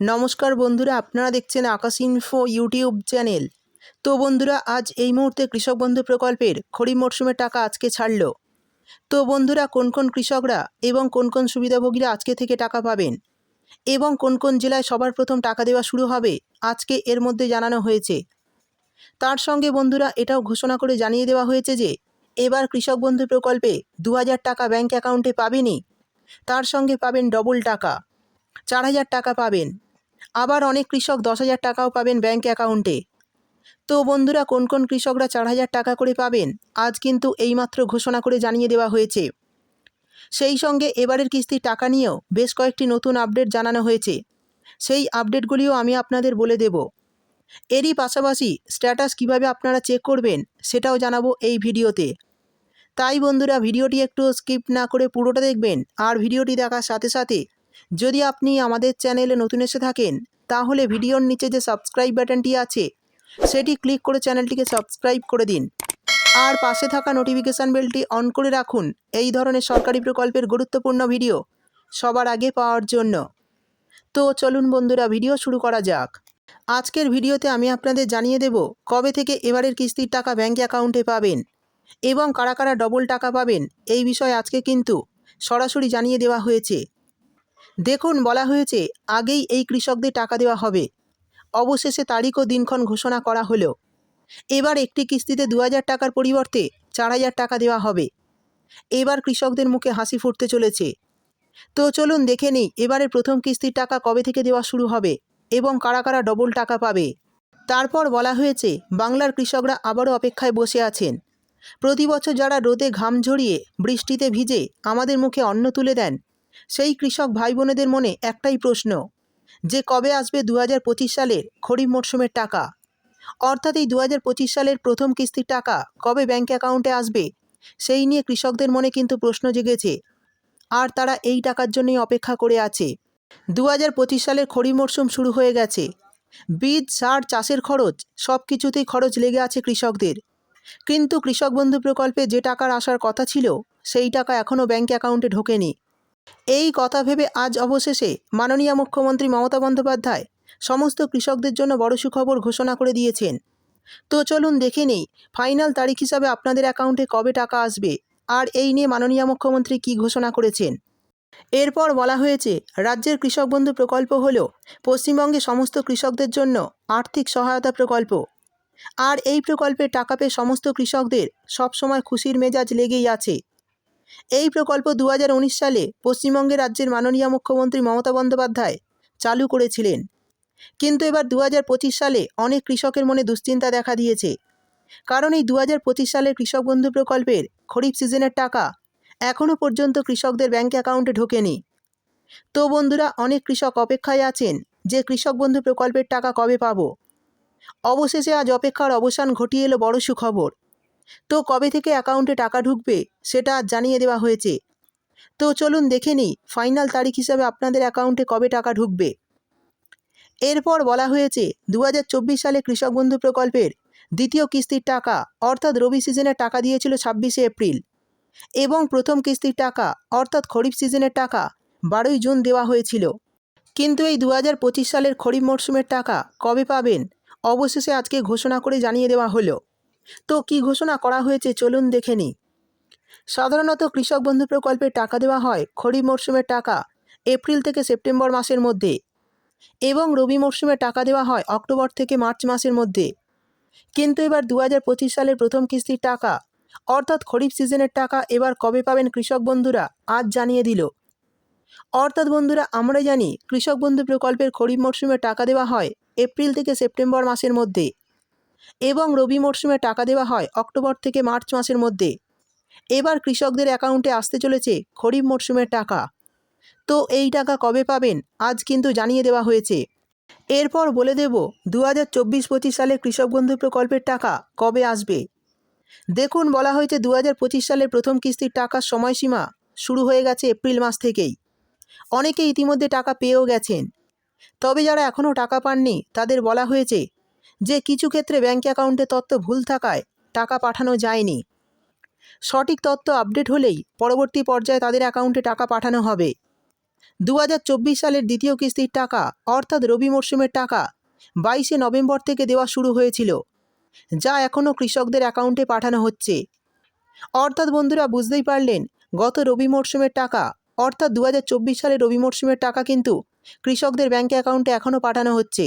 নমস্কার বন্ধুরা, আপনারা দেখছেন আকাশ ইনফো ইউটিউব চ্যানেল তো বন্ধুরা, আজ এই মুহূর্তে কৃষক বন্ধু প্রকল্পের খরিফ মরশুমের টাকা আজকে ছাড়ল। তো বন্ধুরা, কোন কোন কৃষকরা এবং কোন কোন সুবিধাভোগীরা আজকে থেকে টাকা পাবেন? এবং কোন কোন জেলায় সবার প্রথম টাকা দেওয়া শুরু হবে, আজকে এর মধ্যে জানানো হয়েছে। তার সঙ্গে বন্ধুরা, এটাও ঘোষণা করে জানিয়ে দেওয়া হয়েছে যে, এবার কৃষক বন্ধু প্রকল্পে দু হাজার টাকা ব্যাঙ্ক অ্যাকাউন্টে পাবেনই। তার সঙ্গে পাবেন ডবল টাকা। চার হাজার টাকা পাবেন। আবার অনেক কৃষক দশ হাজার টাকাও পাবেন ব্যাঙ্ক অ্যাকাউন্টে। তো বন্ধুরা, কোন কোন কৃষকরা চার হাজার টাকা করে পাবেন, আজ কিন্তু এইমাত্র ঘোষণা করে জানিয়ে দেওয়া হয়েছে। সেই সঙ্গে এবারের কিস্তির টাকা নিয়েও বেশ কয়েকটি নতুন আপডেট জানানো হয়েছে। সেই আপডেটগুলিও আমি আপনাদের বলে দেব। এরই পাশাপাশি স্ট্যাটাস কীভাবে আপনারা চেক করবেন, সেটাও জানাব এই ভিডিওতে। তাই বন্ধুরা, ভিডিওটি একটু স্কিপ না করে পুরোটা দেখবেন, আর ভিডিওটি দেখার সাথে সাথে যদি আপনি আমাদের চ্যানেলে নতুন এসে থাকেন, তাহলে ভিডিওর নিচে যে সাবস্ক্রাইব বাটনটি আছে, সেটি ক্লিক করে চ্যানেলটিকে সাবস্ক্রাইব করে দিন। আর পাশে থাকা নোটিফিকেশান বেলটি অন করে রাখুন। এই ধরনের সরকারি প্রকল্পের গুরুত্বপূর্ণ ভিডিও সবার আগে পাওয়ার জন্য। তো চলুন বন্ধুরা, ভিডিও শুরু করা যাক। আজকের ভিডিওতে আমি আপনাদের জানিয়ে দেব, কবে থেকে এবারের কিস্তির টাকা ব্যাঙ্ক অ্যাকাউন্টে পাবেন এবং কারা কারা ডবল টাকা পাবেন, এই বিষয়ে আজকে কিন্তু সরাসরি জানিয়ে দেওয়া হয়েছে। দেখুন, বলা হয়েছে, আগেই এই কৃষকদের টাকা দেওয়া হবে। অবশেষে তারিখ ও দিনক্ষণ ঘোষণা করা হলো। এবার একটি কিস্তিতে দু হাজার টাকার পরিবর্তে চার হাজার টাকা দেওয়া হবে। এবার কৃষকদের মুখে হাসি ফুটতে চলেছে। তো চলুন দেখে নিই, এবারে প্রথম কিস্তির টাকা কবে থেকে দেওয়া শুরু হবে এবং কারা কারা ডবল টাকা পাবে। তারপর বলা হয়েছে, বাংলার কৃষকরা আবারও অপেক্ষায় বসে আছেন। প্রতি বছর যারা রোদে ঘাম ঝরিয়ে বৃষ্টিতে ভিজে আমাদের মুখে অন্ন তুলে দেন সেই কৃষক ভাই বোনেদের মনে একটাই প্রশ্ন, যে কবে আসবে দু হাজার পঁচিশ সালের খরিফ মরশুমের টাকা? অর্থাৎ এই দু হাজার পঁচিশ সালের প্রথম কিস্তির টাকা কবে ব্যাঙ্ক অ্যাকাউন্টে আসবে? সেই নিয়ে কৃষকদের মনে কিন্তু প্রশ্ন জেগেছে। আর তারা এই টাকার জন্যই অপেক্ষা করে আছে। দু হাজার পঁচিশ সালের খরিফ মরশুম শুরু হয়ে গেছে। বীজ, সার, চাষের খরচ, সব কিছুতেই খরচ লেগে আছে কৃষকদের। কিন্তু কৃষক বন্ধু প্রকল্পে যে টাকার আসার কথা ছিল, সেই টাকা এখনও ব্যাঙ্ক অ্যাকাউন্টে ঢোকেনি। এই কথা ভেবে আজ অবশেষে মাননীয় মুখ্যমন্ত্রী মমতা বন্দ্যোপাধ্যায় সমস্ত কৃষকদের জন্য বড় সুখবর ঘোষণা করে দিয়েছেন। তো চলুন দেখে নেই, ফাইনাল তারিখ হিসাবে আপনাদের অ্যাকাউন্টে কবে টাকা আসবে আর এই নিয়ে মাননীয় মুখ্যমন্ত্রী কী ঘোষণা করেছেন? এরপর বলা হয়েছে, রাজ্যের কৃষক বন্ধু প্রকল্প হল পশ্চিমবঙ্গে সমস্ত কৃষকদের জন্য আর্থিক সহায়তা প্রকল্প। আর এই প্রকল্পের টাকা পেয়ে সমস্ত কৃষকদের সবসময় খুশির মেজাজ লেগেই আছে। এই প্রকল্প দু হাজার উনিশ সালে পশ্চিমবঙ্গের রাজ্যের মাননীয় মুখ্যমন্ত্রী মমতা বন্দ্যোপাধ্যায় চালু করেছিলেন। কিন্তু এবার দু হাজার পঁচিশ সালে অনেক কৃষকের মনে দুশ্চিন্তা দেখা দিয়েছে। কারণ এই দু হাজার পঁচিশ সালের কৃষক বন্ধু প্রকল্পের খরিফ সিজনের টাকা এখনও পর্যন্ত কৃষকদের ব্যাঙ্ক অ্যাকাউন্টে ঢোকেনি। তো বন্ধুরা, অনেক কৃষক অপেক্ষায় আছেন যে কৃষক বন্ধু প্রকল্পের টাকা কবে পাব। অবশেষে আজ অপেক্ষার অবসান ঘটিয়ে এলো বড় সুখবর। তো কবে থেকে অ্যাকাউন্টে টাকা ঢুকবে সেটা জানিয়ে দেওয়া হয়েছে। তো চলুন দেখে নিই ফাইনাল তারিখ হিসাবে আপনাদের অ্যাকাউন্টে কবে টাকা ঢুকবে। এরপর বলা হয়েছে দু হাজার চব্বিশ সালে কৃষক বন্ধু প্রকল্পের দ্বিতীয় কিস্তির টাকা, অর্থাৎ রবি সিজনের টাকা দিয়েছিল ছাব্বিশে এপ্রিল এবং প্রথম কিস্তির টাকা, অর্থাৎ খরিফ সিজনের টাকা, বারোই জুন দেওয়া হয়েছিল। কিন্তু এই দু হাজার পঁচিশ সালের খরিফ মরশুমের টাকা কবে পাবেন, অবশেষে আজকে ঘোষণা করে জানিয়ে দেওয়া হলো। তো কি ঘোষণা করা হয়েছে চলুন দেখে নিই। সাধারণত কৃষক বন্ধু প্রকল্পে টাকা দেওয়া হয় খরিফ মরশুমের টাকা, এপ্রিল থেকে সেপ্টেম্বর মাসের মধ্যে এবং রবি মরশুমে টাকা দেওয়া হয় অক্টোবর থেকে মার্চ মাসের মধ্যে। কিন্তু এবার দু হাজার পঁচিশ সালের প্রথম কিস্তির টাকা, অর্থাৎ খরিফ সিজনের টাকা এবার কবে পাবেন কৃষক বন্ধুরা আজ জানিয়ে দিল। অর্থাৎ বন্ধুরা আমরা জানি কৃষক বন্ধু প্রকল্পের খরিফ মরশুমে টাকা দেওয়া হয় এপ্রিল থেকে সেপ্টেম্বর মাসের মধ্যে। এবং রবি মরশুমে টাকা দেওয়া হয় অক্টোবর থেকে মার্চ মাসের মধ্যে। এবার কৃষকদের অ্যাকাউন্টে আসতে চলেছে খরিফ মরশুমের টাকা। তো এই টাকা কবে পাবেন? আজ কিন্তু জানিয়ে দেওয়া হয়েছে। এরপর বলে দেব দু হাজার চব্বিশ পঁচিশ সালে কৃষক বন্ধু প্রকল্পের টাকা কবে আসবে? দেখুন, বলা হয়েছে দু হাজার পঁচিশ সালের প্রথম কিস্তির টাকার সময়সীমা শুরু হয়ে গেছে এপ্রিল মাস থেকেই। অনেকে ইতিমধ্যে টাকা পেয়েও গেছেন। তবে যারা এখনও টাকা পাননি, তাদের বলা হয়েছে যে কিছু ক্ষেত্রে ব্যাঙ্ক অ্যাকাউন্টে তথ্য ভুল থাকায় টাকা পাঠানো যায়নি। সঠিক তথ্য আপডেট হলেই পরবর্তী পর্যায়ে তাদের অ্যাকাউন্টে টাকা পাঠানো হবে। দু হাজার চব্বিশ সালের দ্বিতীয় কিস্তির টাকা, অর্থাৎ রবি মরশুমের টাকা, বাইশে নভেম্বর থেকে দেওয়া শুরু হয়েছিল, যা এখনও কৃষকদের অ্যাকাউন্টে পাঠানো হচ্ছে। অর্থাৎ বন্ধুরা, বুঝতেই পারলেন, গত রবি মরশুমের টাকা, অর্থাৎ দু হাজার চব্বিশ সালের রবি মরশুমের টাকা কিন্তু কৃষকদের ব্যাঙ্ক অ্যাকাউন্টে এখনও পাঠানো হচ্ছে।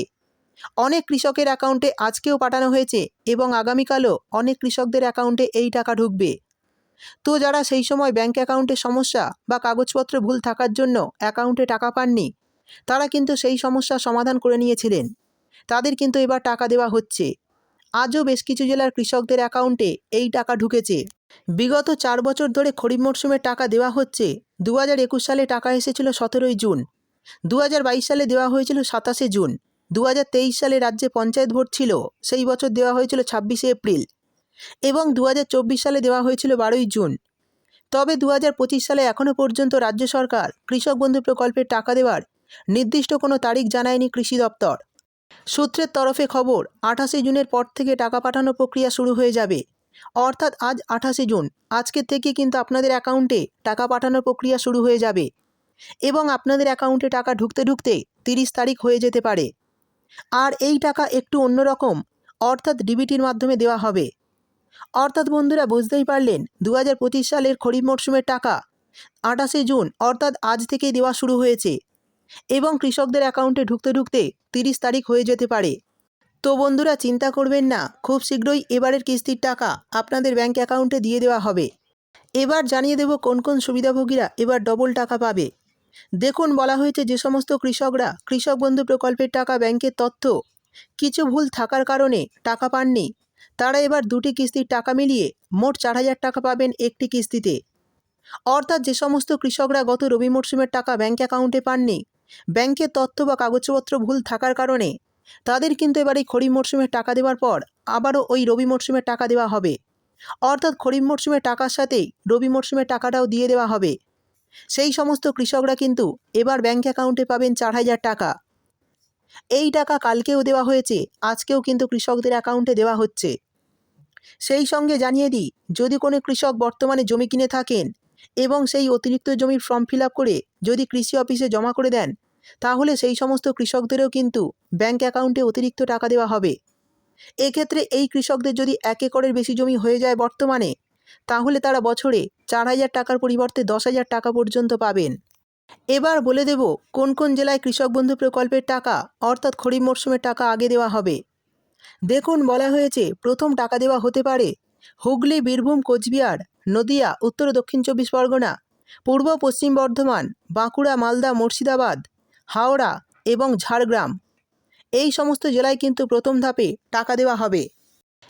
অনেক কৃষকের অ্যাকাউন্টে আজকেও পাঠানো হয়েছে এবং আগামীকালও অনেক কৃষকদের অ্যাকাউন্টে এই টাকা ঢুকবে। তো যারা সেই সময় ব্যাঙ্ক অ্যাকাউন্টে সমস্যা বা কাগজপত্র ভুল থাকার জন্য অ্যাকাউন্টে টাকা পাননি, তারা কিন্তু সেই সমস্যার সমাধান করে নিয়েছিলেন। তাদের কিন্তু এবার টাকা দেওয়া হচ্ছে। আজও বেশ কিছু জেলার কৃষকদের অ্যাকাউন্টে এই টাকা ঢুকেছে। বিগত চার বছর ধরে খরিফ মরশুমে টাকা দেওয়া হচ্ছে। দু হাজার একুশ সালে টাকা এসেছিল সতেরোই জুন। দু হাজার বাইশ সালে দেওয়া হয়েছিল সাতাশে জুন। দু হাজার তেইশ সালে রাজ্যে পঞ্চায়েত ভোট ছিল, সেই বছর দেওয়া হয়েছিল ছাব্বিশে এপ্রিল এবং দু হাজার চব্বিশ সালে দেওয়া হয়েছিল বারোই জুন। তবে দু হাজার পঁচিশ সালে এখনও পর্যন্ত রাজ্য সরকার কৃষক বন্ধু প্রকল্পের টাকা দেওয়ার নির্দিষ্ট কোনো তারিখ জানায়নি কৃষি দপ্তর। সূত্রের তরফে খবর, আঠাশে জুনের পর থেকে টাকা পাঠানোর প্রক্রিয়া শুরু হয়ে যাবে। অর্থাৎ আজ আঠাশে জুন আজকের থেকে কিন্তু আপনাদের অ্যাকাউন্টে টাকা পাঠানোর প্রক্রিয়া শুরু হয়ে যাবে এবং আপনাদের অ্যাকাউন্টে টাকা ঢুকতে ঢুকতে তিরিশ তারিখ হয়ে যেতে পারে। আর এই টাকা একটু অন্যরকম। অর্থাৎ ডিবিটির মাধ্যমে দেওয়া হবে। অর্থাৎ বন্ধুরা, বুঝতেই পারলেন দু হাজার পঁচিশ সালের খরিফ মরশুমের টাকা। আঠাশে জুন, অর্থাৎ আজ থেকেই দেওয়া শুরু হয়েছে। এবং কৃষকদের অ্যাকাউন্টে ঢুকতে ঢুকতে তিরিশ তারিখ হয়ে যেতে পারে। তো বন্ধুরা, চিন্তা করবেন না, খুব শীঘ্রই এবারের কিস্তির টাকা আপনাদের ব্যাঙ্ক অ্যাকাউন্টে দিয়ে দেওয়া হবে। এবার জানিয়ে দেব কোন কোন সুবিধাভোগীরা এবার ডবল টাকা পাবে। দেখুন বলা হয়েছে যে সমস্ত কৃষকরা কৃষক বন্ধু প্রকল্পের টাকা ব্যাংকের তথ্য, কিছু ভুল থাকার কারণে টাকা পাননি, তারা এবার দুটি কিস্তির টাকা মিলিয়ে মোট চার হাজার টাকা পাবেন একটি কিস্তিতে। অর্থাৎ যে সমস্ত কৃষকরা গত রবি মরশুমের টাকা ব্যাঙ্ক অ্যাকাউন্টে পাননি, ব্যাংকের তথ্য বা কাগজপত্র ভুল থাকার কারণে তাদের কিন্তু এবার এই খরিফ মরশুমের টাকা দেওয়ার পর আবারও ওই রবি মরশুমের টাকা দেওয়া হবে। অর্থাৎ খরিফ মরশুমের টাকার সাথেই রবি মরশুমের টাকাটাও দিয়ে দেওয়া হবে। সেই সমস্ত কৃষকরা কিন্তু এবার ব্যাঙ্ক অ্যাকাউন্টে পাবেন চার হাজার টাকা। এই টাকা কালকেও দেওয়া হয়েছে, আজকেও কিন্তু কৃষকদের অ্যাকাউন্টে দেওয়া হচ্ছে। সেই সঙ্গে জানিয়ে দিই, যদি কোনো কৃষক বর্তমানে জমি কিনে থাকেন এবং সেই অতিরিক্ত জমির ফর্ম ফিল করে যদি কৃষি অফিসে জমা করে দেন, তাহলে সেই সমস্ত কৃষকদেরও কিন্তু ব্যাঙ্ক অ্যাকাউন্টে অতিরিক্ত টাকা দেওয়া হবে। এক্ষেত্রে এই কৃষকদের যদি এক একরের বেশি জমি হয়ে যায় বর্তমানে তাহলে তারা বছরে চার হাজার টাকার পরিবর্তে দশ হাজার টাকা পর্যন্ত পাবেন। এবার বলে দেব, কোন কোন জেলায় কৃষক বন্ধু প্রকল্পের টাকা, অর্থাৎ খরিফ মরশুমের টাকা আগে দেওয়া হবে? দেখুন, বলা হয়েছে, প্রথম টাকা দেওয়া হতে পারে হুগলি, বীরভূম, কোচবিহার, নদিয়া, উত্তর দক্ষিণ চব্বিশ পরগনা, পূর্ব পশ্চিম বর্ধমান, বাঁকুড়া, মালদা, মুর্শিদাবাদ, হাওড়া এবং ঝাড়গ্রাম। এই সমস্ত জেলায় কিন্তু প্রথম ধাপে টাকা দেওয়া হবে।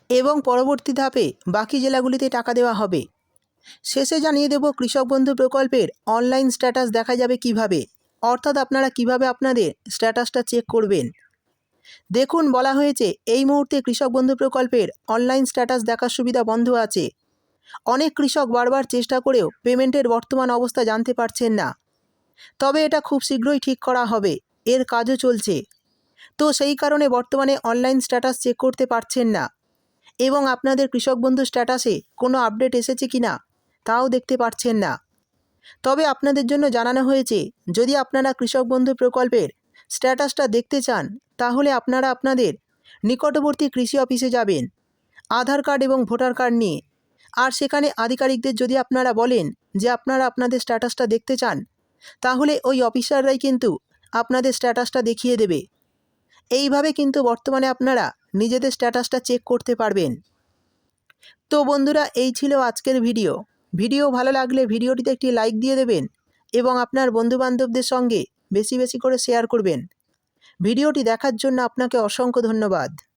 এবং পরবর্তী ধাপে বাকি জেলাগুলিতে টাকা দেওয়া হবে। শেষে জানিয়ে দেব কৃষক বন্ধু প্রকল্পের অনলাইন স্ট্যাটাস দেখা যাবে কীভাবে। অর্থাৎ আপনারা কীভাবে আপনাদের স্ট্যাটাসটা চেক করবেন। দেখুন, বলা হয়েছে, এই মুহূর্তে কৃষক বন্ধু প্রকল্পের অনলাইন স্ট্যাটাস দেখার সুবিধা বন্ধ আছে। অনেক কৃষক বারবার চেষ্টা করেও পেমেন্টের বর্তমান অবস্থা জানতে পারছেন না। তবে এটা খুব শীঘ্রই ঠিক করা হবে। এর কাজও চলছে। তো সেই কারণে বর্তমানে অনলাইন স্ট্যাটাস চেক করতে পারছেন না। এবং আপনাদের কৃষক বন্ধু স্ট্যাটাসে কোনো আপডেট এসেছে কি না, তাও দেখতে পাচ্ছেন না। তবে আপনাদের জন্য জানানো হয়েছে, যদি আপনারা কৃষক বন্ধু প্রকল্পের স্ট্যাটাসটা দেখতে চান, তাহলে আপনারা আপনাদের নিকটবর্তী কৃষি অফিসে যাবেন, আধার কার্ড এবং ভোটার কার্ড নিয়ে। আর সেখানে আধিকারিকদের যদি আপনারা বলেন যে আপনারা আপনাদের স্ট্যাটাসটা দেখতে চান, তাহলে ওই অফিসাররাই কিন্তু আপনাদের স্ট্যাটাসটা দেখিয়ে দেবে। এইভাবে কিন্তু বর্তমানে আপনারা নিজেদের স্ট্যাটাসটা চেক করতে পারবেন। তো বন্ধুরা, এই ছিল আজকের ভিডিও ভিডিও ভালো লাগলে ভিডিওটিতে একটি লাইক দিয়ে দেবেন এবং আপনার বন্ধুবান্ধবদের সঙ্গে বেশি বেশি করে শেয়ার করবেন। ভিডিওটি দেখার জন্য আপনাকে অসংখ্য ধন্যবাদ।